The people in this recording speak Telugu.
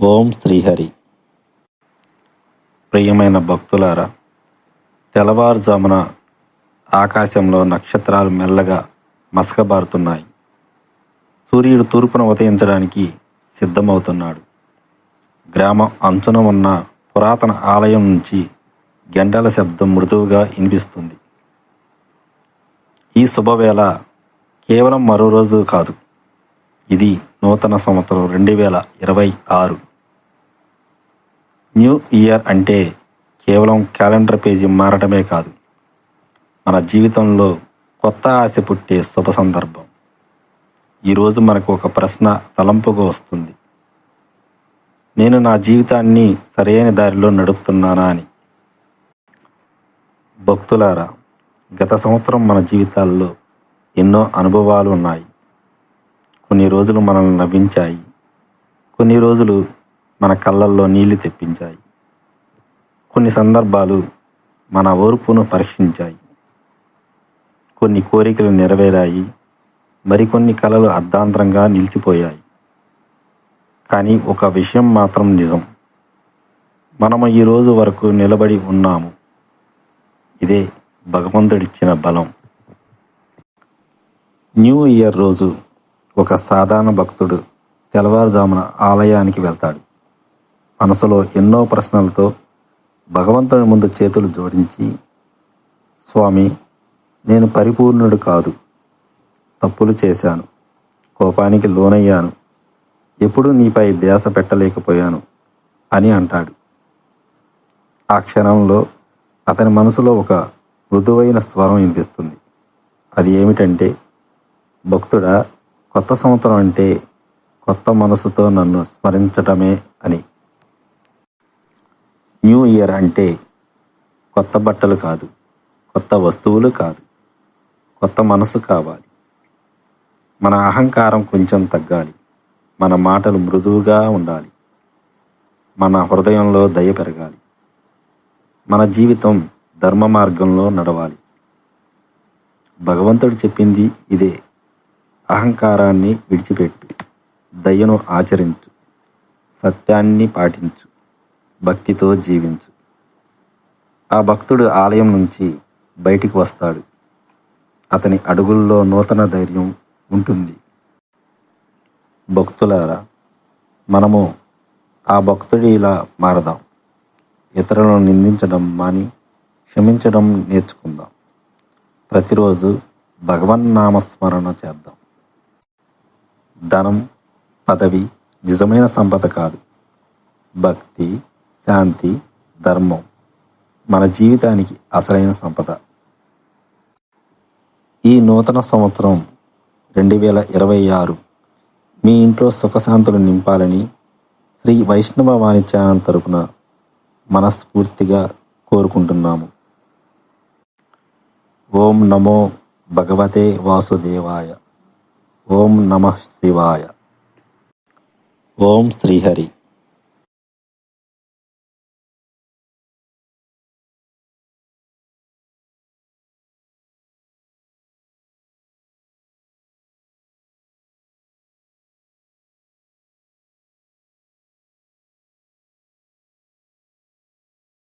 ఓం శ్రీహరి. ప్రియమైన భక్తులారా తెల్లవారుజామున ఆకాశంలో నక్షత్రాలు మెల్లగా మసకబారుతున్నాయి. సూర్యుడు తూర్పున ఉదయించడానికి సిద్ధమవుతున్నాడు. గ్రామం అంచున ఉన్న పురాతన ఆలయం నుంచి గంటల శబ్దం మృదువుగా వినిపిస్తుంది. ఈ శుభవేళ కేవలం మరో రోజు కాదు ఇది నూతన సంవత్సరం రెండు వేల ఇరవై ఆరు. న్యూ ఇయర్ అంటే కేవలం క్యాలెండర్ పేజీ మారడమే కాదు మన జీవితంలో కొత్త ఆశ పుట్టే శుభ సందర్భం. ఈరోజు మనకు ఒక ప్రశ్న తలంపుగా వస్తుంది. నేను నా జీవితాన్ని సరైన దారిలో నడుపుతున్నానా అని. భక్తులారా గత సంవత్సరం మన జీవితాల్లో ఎన్నో అనుభవాలు ఉన్నాయి. కొన్ని రోజులు మనల్ని నవ్వించాయి. కొన్ని రోజులు మన కళ్ళల్లో నీళ్ళు తెప్పించాయి. కొన్ని సందర్భాలు మన ఓర్పును పరీక్షించాయి. కొన్ని కోరికలు నెరవేరాయి. మరికొన్ని కళలు అర్ధాంతరంగా నిలిచిపోయాయి. కానీ ఒక విషయం మాత్రం నిజం. మనము ఈ రోజు వరకు నిలబడి ఉన్నాము. ఇదే భగవంతుడిచ్చిన బలం. న్యూ ఇయర్ రోజు ఒక సాధారణ భక్తుడు తెల్లవారుజామున ఆలయానికి వెళ్తాడు. మనసులో ఎన్నో ప్రశ్నలతో భగవంతుని ముందు చేతులు జోడించి స్వామి నేను పరిపూర్ణుడు కాదు. తప్పులు చేశాను. కోపానికి లోనయ్యాను. ఎప్పుడూ నీపై ధ్యాస పెట్టలేకపోయాను అని అంటాడు. ఆ క్షణంలో అతని మనసులో ఒక మృదువైన స్వరం వినిపిస్తుంది. అది ఏమిటంటే భక్తుడా కొత్త సంవత్సరం అంటే కొత్త మనసుతో నన్ను స్మరించటమే అని. న్యూ ఇయర్ అంటే కొత్త బట్టలు కాదు కొత్త వస్తువులు కాదు కొత్త మనసు కావాలి. మన అహంకారం కొంచెం తగ్గాలి మన మాటలు మృదువుగా ఉండాలి మన హృదయంలో దయ పెరగాలి మన జీవితం ధర్మ మార్గంలో నడవాలి. భగవంతుడు చెప్పింది ఇదే. అహంకారాన్ని విడిచిపెట్టు దయను ఆచరించు సత్యాన్ని పాటించు భక్తితో జీవించు. ఆ భక్తుడు ఆలయం నుంచి బయటికి వస్తాడు. అతని అడుగుల్లో నూతన ధైర్యం ఉంటుంది. భక్తులారా మనము ఆ భక్తుడి ఇలా మారదాం. ఇతరులను నిందించడం మాని క్షమించడం నేర్చుకుందాం. ప్రతిరోజు భగవన్నామస్మరణ చేద్దాం. ధనం పదవి నిజమైన సంపద కాదు. భక్తి శాంతి ధర్మం మన జీవితానికి అసలైన సంపద. ఈ నూతన సంవత్సరం రెండు వేల ఇరవై ఆరు మీ ఇంట్లో సుఖశాంతులు నింపాలని శ్రీ వైష్ణవ వాణిజ్యానం తరపున మనస్ఫూర్తిగా కోరుకుంటున్నాము. ఓం నమో భగవతే వాసుదేవాయ. ఓం నమ శివాయ. ఓం శ్రీహరి.